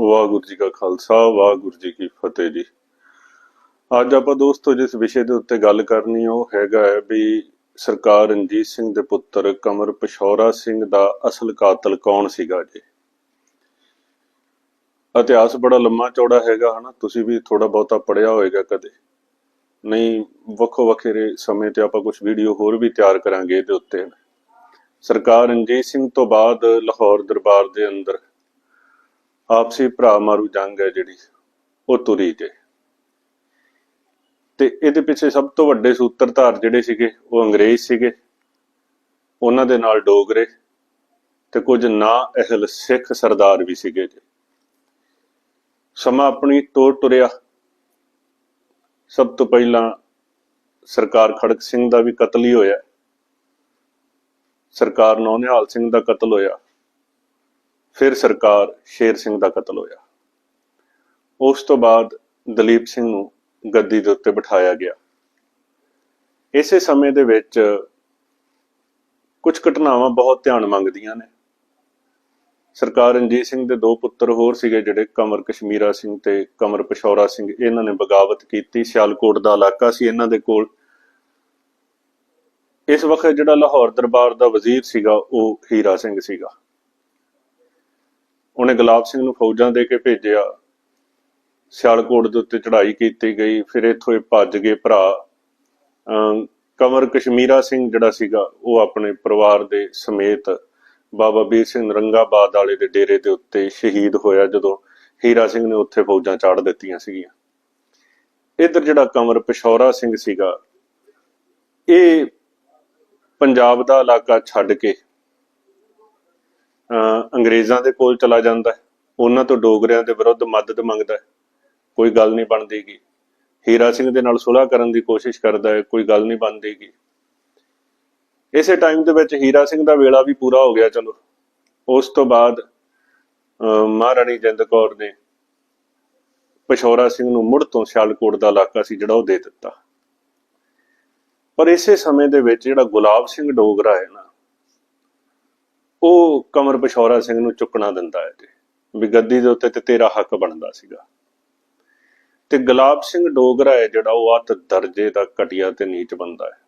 ਵਾਹਿਗੁਰੂ ਜੀ ਕਾ ਖਾਲਸਾ, ਵਾਹਿਗੁਰੂ ਜੀ ਕੀ ਫਤਿਹ ਜੀ। ਅੱਜ ਆਪਾਂ ਦੋਸਤੋ ਜਿਸ ਵਿਸ਼ੇ ਦੇ ਉੱਤੇ ਗੱਲ ਕਰਨੀ ਉਹ ਹੈਗਾ ਹੈ ਵੀ ਸਰਕਾਰ ਰਣਜੀਤ ਸਿੰਘ ਦੇ ਪੁੱਤਰ ਕਮਰ ਪਿਸ਼ੌਰਾ ਸਿੰਘ ਦਾ ਅਸਲ ਕਾਤਲ ਕੌਣ ਸੀਗਾ ਜੀ? ਇਤਿਹਾਸ ਬੜਾ ਲੰਮਾ ਚੌੜਾ ਹੈਗਾ, ਹਨਾ? ਤੁਸੀਂ ਵੀ ਥੋੜਾ ਬਹੁਤਾ ਪੜਿਆ ਹੋਵੇਗਾ ਕਦੇ। ਨਹੀਂ, ਵੱਖੋ ਵੱਖਰੇ ਸਮੇਂ ਤੇ ਆਪਾਂ ਕੁਝ ਵੀਡੀਓ ਹੋਰ ਵੀ ਤਿਆਰ ਕਰਾਂਗੇ ਇਹਦੇ ਉੱਤੇ। ਸਰਕਾਰ ਰਣਜੀਤ ਸਿੰਘ ਤੋਂ ਬਾਅਦ ਲਾਹੌਰ ਦਰਬਾਰ ਦੇ ਅੰਦਰ ਆਪਸੀ ਭਰਾ ਮਾਰੂ ਜੰਗ ਹੈ ਜਿਹੜੀ, ਉਹ ਤੁਰੀ ਜੇ। ਤੇ ਇਹਦੇ ਪਿੱਛੇ ਸਭ ਤੋਂ ਵੱਡੇ ਸੂਤਰਧਾਰ ਜਿਹੜੇ ਸੀਗੇ, ਉਹ ਅੰਗਰੇਜ਼ ਸੀਗੇ। ਉਹਨਾਂ ਦੇ ਨਾਲ ਡੋਗਰੇ ਤੇ ਕੁਝ ਨਾ ਅਹਿਲ ਸਿੱਖ ਸਰਦਾਰ ਵੀ ਸੀਗੇ ਜੀ। ਸਮਾਂ ਆਪਣੀ ਤੋਰ ਤੁਰਿਆ। ਸਭ ਤੋਂ ਪਹਿਲਾਂ ਸਰਕਾਰ ਖੜਕ ਸਿੰਘ ਦਾ ਵੀ ਕਤਲ ਹੀ ਹੋਇਆ। ਸਰਕਾਰ ਨੌਨਿਹਾਲ ਸਿੰਘ ਦਾ ਕਤਲ ਹੋਇਆ। ਫਿਰ ਸਰਕਾਰ ਸ਼ੇਰ ਸਿੰਘ ਦਾ ਕਤਲ ਹੋਇਆ। ਉਸ ਤੋਂ ਬਾਅਦ ਦਲੀਪ ਸਿੰਘ ਨੂੰ ਗੱਦੀ ਦੇ ਉੱਤੇ ਬਿਠਾਇਆ ਗਿਆ। ਇਸੇ ਸਮੇਂ ਦੇ ਵਿੱਚ ਕੁਝ ਘਟਨਾਵਾਂ ਬਹੁਤ ਧਿਆਨ ਮੰਗਦੀਆਂ ਨੇ। ਸਰਕਾਰ ਰਣਜੀਤ ਸਿੰਘ ਦੇ ਦੋ ਪੁੱਤਰ ਹੋਰ ਸੀਗੇ ਜਿਹੜੇ ਕਮਰ ਕਸ਼ਮੀਰਾ ਸਿੰਘ ਤੇ ਕਮਰ ਪਿਸ਼ੌਰਾ ਸਿੰਘ, ਇਹਨਾਂ ਨੇ ਬਗਾਵਤ ਕੀਤੀ। ਸਿਆਲਕੋਟ ਦਾ ਇਲਾਕਾ ਸੀ ਇਹਨਾਂ ਦੇ ਕੋਲ। ਇਸ ਵਕਤ ਜਿਹੜਾ ਲਾਹੌਰ ਦਰਬਾਰ ਦਾ ਵਜ਼ੀਰ ਸੀਗਾ, ਉਹ ਹੀਰਾ ਸਿੰਘ ਸੀਗਾ। ਉਹਨੇ ਗੁਲਾਬ ਸਿੰਘ ਨੂੰ ਫੌਜਾਂ ਦੇ ਕੇ ਭੇਜਿਆ। ਸਿਆਲਕੋਟ ਦੇ ਉੱਤੇ ਚੜ੍ਹਾਈ ਕੀਤੀ ਗਈ, ਫਿਰ ਇੱਥੋਂ ਇਹ ਭੱਜ ਗਏ ਭਰਾ। ਅਮ ਕਮਰ ਕਸ਼ਮੀਰਾ ਸਿੰਘ ਜਿਹੜਾ ਸੀਗਾ, ਉਹ ਆਪਣੇ ਪਰਿਵਾਰ ਦੇ ਸਮੇਤ ਬਾਬਾ ਵੀਰ ਸਿੰਘ ਰੰਗਾਬਾਦ ਵਾਲੇ ਦੇ ਡੇਰੇ ਦੇ ਉੱਤੇ ਸ਼ਹੀਦ ਹੋਇਆ, ਜਦੋਂ ਹੀਰਾ ਸਿੰਘ ਨੇ ਉੱਥੇ ਫੌਜਾਂ ਚਾੜ ਦਿੱਤੀਆਂ ਸੀਗੀਆਂ। ਇਧਰ ਜਿਹੜਾ ਕਮਰ ਪਿਸ਼ੌਰਾ ਸਿੰਘ ਸੀਗਾ, ਇਹ ਪੰਜਾਬ ਦਾ ਇਲਾਕਾ ਛੱਡ ਕੇ ਅੰਗਰੇਜ਼ਾਂ ਦੇ ਕੋਲ ਚਲਾ ਜਾਂਦਾ ਹੈ। ਉਹਨਾਂ ਤੋਂ ਡੋਗਰਿਆਂ ਦੇ ਵਿਰੁੱਧ ਮਦਦ ਮੰਗਦਾ ਹੈ। ਕੋਈ ਗੱਲ ਨਹੀਂ ਬਣਦੀਗੀ। ਹੀਰਾ ਸਿੰਘ ਦੇ ਨਾਲ ਸੁਲ੍ਹਾ ਕਰਨ ਦੀ ਕੋਸ਼ਿਸ਼ ਕਰਦਾ ਹੈ, ਕੋਈ ਗੱਲ ਨਹੀਂ ਬਣਦੀਗੀ। ਇਸੇ ਟਾਈਮ ਦੇ ਵਿੱਚ ਹੀਰਾ ਸਿੰਘ ਦਾ ਵੇਲਾ ਵੀ ਪੂਰਾ ਹੋ ਗਿਆ, ਚਲੋ। ਉਸ ਤੋਂ ਬਾਅਦ, ਅਹ ਮਹਾਰਾਣੀ ਜਿੰਦ ਕੌਰ ਨੇ ਪਿਸ਼ੌਰਾ ਸਿੰਘ ਨੂੰ ਮੁੜ ਤੋਂ ਸਿਆਲਕੋਟ ਦਾ ਇਲਾਕਾ ਸੀ ਜਿਹੜਾ ਉਹ ਦੇ ਦਿੱਤਾ। ਪਰ ਇਸੇ ਸਮੇਂ ਦੇ ਵਿੱਚ ਜਿਹੜਾ ਗੁਲਾਬ ਸਿੰਘ ਡੋਗਰਾ ਹੈ ਨਾ ਉਹ ਕਮਰ ਪਿਸ਼ੌਰਾ ਸਿੰਘ ਨੂੰ ਚੁੱਕਣਾ ਦਿੰਦਾ ਹੈ ਜੀ। ਵੀ ਗੱਦੀ ਦੇ ਉੱਤੇ ਤੇ ਤੇਰਾ ਹੱਕ ਬਣਦਾ ਸੀਗਾ। ਤੇ ਗੁਲਾਬ ਸਿੰਘ ਡੋਗਰਾ ਹੈ ਜਿਹੜਾ ਉਹ ਅੱਤ ਦਰਜੇ ਦਾ ਘਟੀਆ ਤੇ ਨੀਚ ਬੰਦਾ ਹੈ।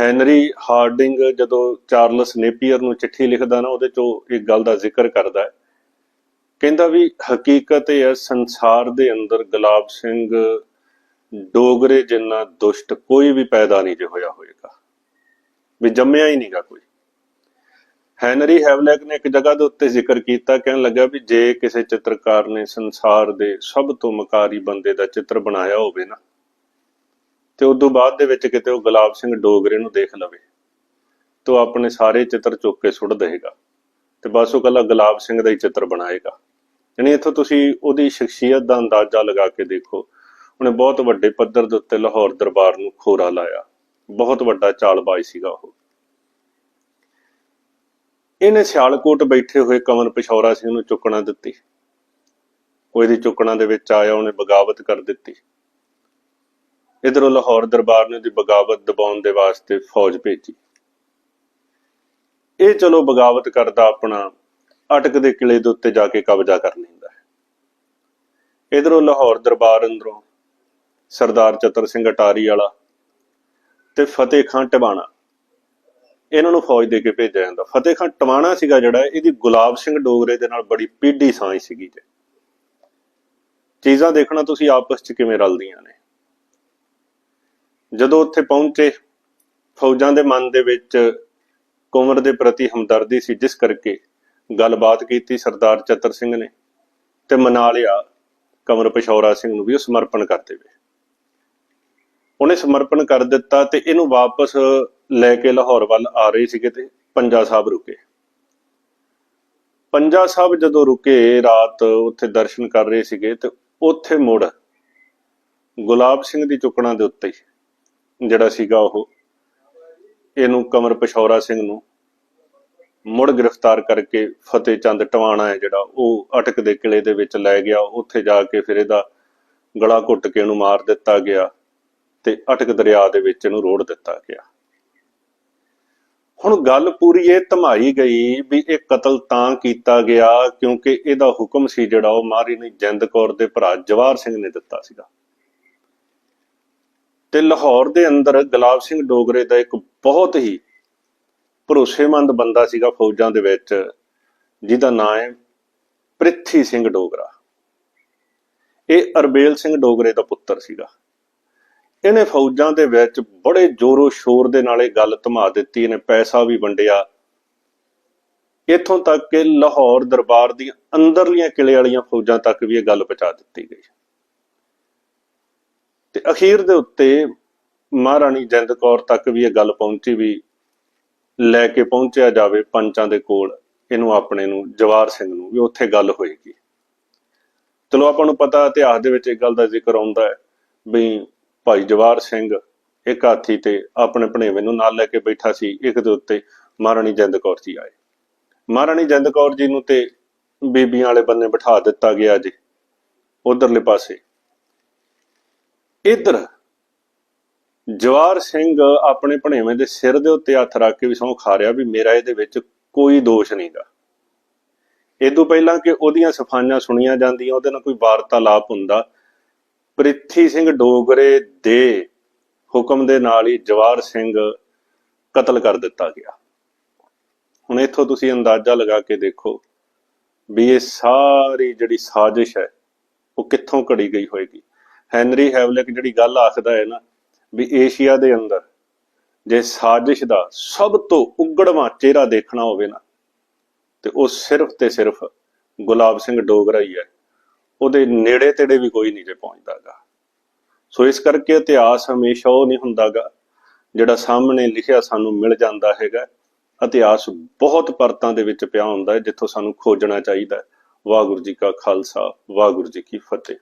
ਹੈਨਰੀ ਹਾਰਡਿੰਗ ਜਦੋਂ ਚਾਰਲਸ ਨੇਪੀਅਰ ਨੂੰ ਚਿੱਠੀ ਲਿਖਦਾ ਨਾ, ਉਹਦੇ ਚੋਂ ਇੱਕ ਗੱਲ ਦਾ ਜ਼ਿਕਰ ਕਰਦਾ ਹੈ। ਕਹਿੰਦਾ ਵੀ ਹਕੀਕਤ ਇਹ ਹੈ, ਸੰਸਾਰ ਦੇ ਅੰਦਰ ਗੁਲਾਬ ਸਿੰਘ ਡੋਗਰੇ ਜਿੰਨਾ ਦੁਸ਼ਟ ਕੋਈ ਵੀ ਪੈਦਾ ਨਹੀਂ ਜੇ ਹੋਇਆ ਹੋਏਗਾ। ਵੀ ਜੰਮਿਆ ਹੀ ਨਹੀਂਗਾ ਕੋਈ। ਹੈਨਰੀ ਹੈਵਲੈਕ ਨੇ ਇੱਕ ਜਗ੍ਹਾ ਦੇ ਉੱਤੇ ਜ਼ਿਕਰ ਕੀਤਾ, ਕਹਿਣ ਲੱਗਾ ਵੀ ਜੇ ਕਿਸੇ ਚਿੱਤਰਕਾਰ ਨੇ ਸੰਸਾਰ ਦੇ ਸਭ ਤੋਂ ਮਕਾਰੀ ਬੰਦੇ ਦਾ ਚਿੱਤਰ ਬਣਾਇਆ ਹੋਵੇ ਨਾ, ਤੇ ਉਸ ਤੋਂ ਬਾਅਦ ਦੇ ਵਿੱਚ ਕਿਤੇ ਉਹ ਗੁਲਾਬ ਸਿੰਘ ਡੋਗਰੇ ਨੂੰ ਦੇਖ ਲਵੇ, ਤਾਂ ਉਹ ਆਪਣੇ ਸਾਰੇ ਚਿੱਤਰ ਚੁੱਕ ਕੇ ਸੁੱਟ ਦੇਗਾ ਤੇ ਬਸ ਉਹ ਕੱਲਾ ਗੁਲਾਬ ਸਿੰਘ ਦਾ ਹੀ ਚਿੱਤਰ ਬਣਾਏਗਾ। ਯਾਨੀ ਇੱਥੋਂ ਤੁਸੀਂ ਉਹਦੀ ਸ਼ਖਸੀਅਤ ਦਾ ਅੰਦਾਜ਼ਾ ਲਗਾ ਕੇ ਦੇਖੋ, ਉਹਨੇ ਬਹੁਤ ਵੱਡੇ ਪੱਧਰ ਦੇ ਉੱਤੇ ਲਾਹੌਰ ਦਰਬਾਰ ਨੂੰ ਖੋਰਾ ਲਾਇਆ, ਬਹੁਤ ਵੱਡਾ ਚਾਲਬਾਜ਼ ਸੀਗਾ ਉਹ। ਇਹਨੇ ਸਿਆਲਕੋਟ ਬੈਠੇ ਹੋਏ ਕਮਰ ਪਿਸ਼ੌਰਾ ਸਿੰਘ ਨੂੰ ਚੁੱਕਣਾ ਦਿੱਤੀ। ਉਹ ਇਹਦੀ ਚੁੱਕਣਾ ਦੇ ਵਿੱਚ ਆਇਆ, ਉਹਨੇ ਬਗਾਵਤ ਕਰ ਦਿੱਤੀ। ਇਧਰੋਂ ਲਾਹੌਰ ਦਰਬਾਰ ਨੇ ਉਹਦੀ ਬਗਾਵਤ ਦਬਾਉਣ ਦੇ ਵਾਸਤੇ ਫੌਜ ਭੇਜੀ। ਇਹ ਚਲੋ ਬਗਾਵਤ ਕਰਦਾ ਆਪਣਾ, ਅਟਕ ਦੇ ਕਿਲੇ ਦੇ ਉੱਤੇ ਜਾ ਕੇ ਕਬਜ਼ਾ ਕਰ ਲੈਂਦਾ ਹੈ। ਇਧਰੋਂ ਲਾਹੌਰ ਦਰਬਾਰ ਅੰਦਰੋਂ ਸਰਦਾਰ ਚਤਰ ਸਿੰਘ ਅਟਾਰੀ ਵਾਲਾ ਤੇ ਫਤਿਹ ਖਾਨ ਟਿਵਾਣਾ ਇਹਨਾਂ ਨੂੰ ਫੌਜ ਦੇ ਕੇ ਭੇਜਿਆ ਜਾਂਦਾ। ਫਤਿਹ ਖਾਨ ਟਵਾਣਾ ਸੀਗਾ ਜਿਹੜਾ, ਇਹਦੀ ਗੁਲਾਬ ਸਿੰਘ ਡੋਗਰੇ ਦੇ ਨਾਲ ਬੜੀ ਪੀਢੀ ਸਾਂਝ ਸੀਗੀ ਜੀ। ਚੀਜ਼ਾਂ ਦੇਖਣਾ ਤੁਸੀਂ ਆਪਸ 'ਚ ਕਿਵੇਂ ਰਲਦੀਆਂ ਨੇ। ਜਦੋਂ ਉੱਥੇ ਪਹੁੰਚੇ, ਫੌਜਾਂ ਦੇ ਮਨ ਦੇ ਵਿੱਚ ਕੁੰਵਰ ਦੇ ਪ੍ਰਤੀ ਹਮਦਰਦੀ ਸੀ, ਜਿਸ ਕਰਕੇ ਗੱਲਬਾਤ ਕੀਤੀ ਸਰਦਾਰ ਚਤਰ ਸਿੰਘ ਨੇ ਤੇ ਮਨਾ ਲਿਆ ਕਮਰ ਪਿਸ਼ੌਰਾ ਸਿੰਘ ਨੂੰ ਵੀ ਉਹ ਸਮਰਪਣ ਕਰ ਦੇਵੇ। ਉਹਨੇ ਸਮਰਪਣ ਕਰ ਦਿੱਤਾ ਤੇ ਇਹਨੂੰ ਵਾਪਸ ਲੈ ਕੇ ਲਾਹੌਰ ਵੱਲ ਆ ਰਹੇ ਸੀਗੇ ਤੇ ਪੰਜਾ ਸਾਹਿਬ ਰੁਕੇ। ਪੰਜਾ ਸਾਹਿਬ ਜਦੋਂ ਰੁਕੇ, ਰਾਤ ਉੱਥੇ ਦਰਸ਼ਨ ਕਰ ਰਹੇ ਸੀਗੇ ਤੇ ਉੱਥੇ ਮੁੜ ਗੁਲਾਬ ਸਿੰਘ ਦੀ ਚੁੱਕਣਾ ਦੇ ਉੱਤੇ ਜਿਹੜਾ ਸੀਗਾ ਉਹ, ਇਹਨੂੰ ਕਮਰ ਪਿਸ਼ੌਰਾ ਸਿੰਘ ਨੂੰ ਮੁੜ ਗ੍ਰਿਫਤਾਰ ਕਰਕੇ ਫਤਿਹ ਚੰਦ ਟਵਾਣਾ ਹੈ ਜਿਹੜਾ, ਉਹ ਅਟਕ ਦੇ ਕਿਲੇ ਦੇ ਵਿੱਚ ਲੈ ਗਿਆ, ਉੱਥੇ ਜਾ ਕੇ ਫਿਰ ਇਹਦਾ ਗਲਾ ਘੁੱਟ ਕੇ ਇਹਨੂੰ ਮਾਰ ਦਿੱਤਾ ਗਿਆ ਤੇ ਅਟਕ ਦਰਿਆ ਦੇ ਵਿੱਚ ਇਹਨੂੰ ਰੋੜ ਦਿੱਤਾ ਗਿਆ। ਹੁਣ ਗੱਲ ਪੂਰੀ ਇਹ ਧਮਾਈ ਗਈ ਵੀ ਇਹ ਕਤਲ ਤਾਂ ਕੀਤਾ ਗਿਆ ਕਿਉਂਕਿ ਇਹਦਾ ਹੁਕਮ ਸੀ ਜਿਹੜਾ ਉਹ ਮਾਰੀ ਮਹਾਰਾਣੀ ਜਿੰਦ ਕੌਰ ਦੇ ਭਰਾ ਜਵਾਹਰ ਸਿੰਘ ਨੇ ਦਿੱਤਾ ਸੀਗਾ। ਤੇ ਲਾਹੌਰ ਦੇ ਅੰਦਰ ਗੁਲਾਬ ਸਿੰਘ ਡੋਗਰੇ ਦਾ ਇੱਕ ਬਹੁਤ ਹੀ ਭਰੋਸੇਮੰਦ ਬੰਦਾ ਸੀਗਾ ਫੌਜਾਂ ਦੇ ਵਿੱਚ, ਜਿਹਦਾ ਨਾਮ ਹੈ ਪ੍ਰਿਥੀ ਸਿੰਘ ਡੋਗਰਾ। ਇਹ ਅਰਬੇਲ ਸਿੰਘ ਡੋਗਰੇ ਦਾ ਪੁੱਤਰ ਸੀਗਾ। ਇਹਨੇ ਫੌਜਾਂ ਦੇ ਵਿੱਚ ਬੜੇ ਜ਼ੋਰੋ ਸ਼ੋਰ ਦੇ ਨਾਲ ਇਹ ਗੱਲ ਧਮਾ ਦਿੱਤੀ, ਇਹਨੇ ਪੈਸਾ ਵੀ ਵੰਡਿਆ। ਇਥੋਂ ਤੱਕ ਕਿ ਲਾਹੌਰ ਦਰਬਾਰ ਦੀਆਂ ਅੰਦਰਲੀਆਂ ਕਿਲੇ ਵਾਲੀਆਂ ਫੌਜਾਂ ਤੱਕ ਵੀ ਇਹ ਗੱਲ ਪਹੁੰਚਾ ਦਿੱਤੀ ਗਈ। ਤੇ ਅਖੀਰ ਦੇ ਉੱਤੇ ਮਹਾਰਾਣੀ ਜਿੰਦ ਕੌਰ ਤੱਕ ਵੀ ਇਹ ਗੱਲ ਪਹੁੰਚੀ ਵੀ ਲੈ ਕੇ ਪਹੁੰਚਿਆ ਜਾਵੇ ਪੰਚਾਂ ਦੇ ਕੋਲ, ਇਹਨੂੰ ਆਪਣੇ ਨੂੰ ਜਵਾਰ ਸਿੰਘ ਨੂੰ ਵੀ ਉੱਥੇ ਗੱਲ ਹੋਏਗੀ। ਚਲੋ ਆਪਾਂ ਨੂੰ ਪਤਾ ਇਤਿਹਾਸ ਦੇ ਵਿੱਚ ਇੱਕ ਗੱਲ ਦਾ ਜ਼ਿਕਰ ਆਉਂਦਾ ਹੈ ਵੀ ਭਾਈ ਜਵਾਰ ਸਿੰਘ ਇੱਕ ਹਾਥੀ ਤੇ ਆਪਣੇ ਭਣੇਵੇਂ ਨੂੰ ਨਾਲ ਲੈ ਕੇ ਬੈਠਾ ਸੀ, ਇੱਕ ਦੇ ਉੱਤੇ ਮਹਾਰਾਣੀ ਜਿੰਦ ਕੌਰ ਜੀ ਆਏ। ਮਹਾਰਾਣੀ ਜਿੰਦ ਕੌਰ ਜੀ ਨੂੰ ਤੇ ਬੀਬੀਆਂ ਵਾਲੇ ਬੰਨੇ ਬਿਠਾ ਦਿੱਤਾ ਗਿਆ ਜੀ, ਉਧਰਲੇ ਪਾਸੇ। ਇਧਰ ਜਵਾਰ ਸਿੰਘ ਆਪਣੇ ਭਣੇਵੇਂ ਦੇ ਸਿਰ ਦੇ ਉੱਤੇ ਹੱਥ ਰੱਖ ਕੇ ਵੀ ਸਹੁੰ ਖਾ ਰਿਹਾ ਵੀ ਮੇਰਾ ਇਹਦੇ ਵਿੱਚ ਕੋਈ ਦੋਸ਼ ਨਹੀਂਗਾ ਇਦੋਂ ਪਹਿਲਾਂ ਕਿ ਉਹਦੀਆਂ ਸਫਾਈਆਂ ਸੁਣੀਆਂ ਜਾਂਦੀਆਂ, ਉਹਦੇ ਨਾਲ ਕੋਈ ਵਾਰਤਾਲਾਪ ਹੁੰਦਾ ਪ੍ਰਿਥੀ ਸਿੰਘ ਡੋਗਰੇ ਦੇ ਹੁਕਮ ਦੇ ਨਾਲ ਹੀ ਜਵਾਰ ਸਿੰਘ ਕਤਲ ਕਰ ਦਿੱਤਾ ਗਿਆ। ਹੁਣ ਇੱਥੋਂ ਤੁਸੀਂ ਅੰਦਾਜ਼ਾ ਲਗਾ ਕੇ ਦੇਖੋ ਵੀ ਇਹ ਸਾਰੀ ਜਿਹੜੀ ਸਾਜ਼ਿਸ਼ ਹੈ, ਉਹ ਕਿੱਥੋਂ ਘੜੀ ਗਈ ਹੋਏਗੀ। ਹੈਨਰੀ ਹੈਵਲਿਕ ਜਿਹੜੀ ਗੱਲ ਆਖਦਾ ਹੈ ਨਾ ਵੀ ਏਸ਼ੀਆ ਦੇ ਅੰਦਰ ਜੇ ਸਾਜ਼ਿਸ਼ ਦਾ ਸਭ ਤੋਂ ਉਗੜਵਾਂ ਚਿਹਰਾ ਦੇਖਣਾ ਹੋਵੇ ਨਾ, ਤੇ ਉਹ ਸਿਰਫ ਤੇ ਸਿਰਫ ਗੁਲਾਬ ਸਿੰਘ ਡੋਗਰਾ ਹੀ ਹੈ। ਉਹਦੇ ਨੇੜੇ ਤੇੜੇ ਵੀ ਕੋਈ ਨਹੀਂ ਜੇ ਪਹੁੰਚਦਾਗਾ। ਸੋ ਇਸ ਕਰਕੇ ਇਤਿਹਾਸ ਹਮੇਸ਼ਾ ਉਹ ਨਹੀਂ ਹੁੰਦਾਗਾ, ਜਿਹੜਾ ਸਾਹਮਣੇ ਲਿਖਿਆ ਸਾਨੂੰ ਮਿਲ ਜਾਂਦਾ ਹੈਗਾ। ਇਤਿਹਾਸ ਬਹੁਤ ਪਰਤਾਂ ਦੇ ਵਿੱਚ ਪਿਆ ਹੁੰਦਾ ਹੈ, ਜਿੱਥੋਂ ਸਾਨੂੰ ਖੋਜਣਾ ਚਾਹੀਦਾ ਹੈ। ਵਾਹਿਗੁਰੂ ਜੀ ਕਾ ਖਾਲਸਾ, ਵਾਹਿਗੁਰੂ ਜੀ ਕੀ ਫਤਿਹ।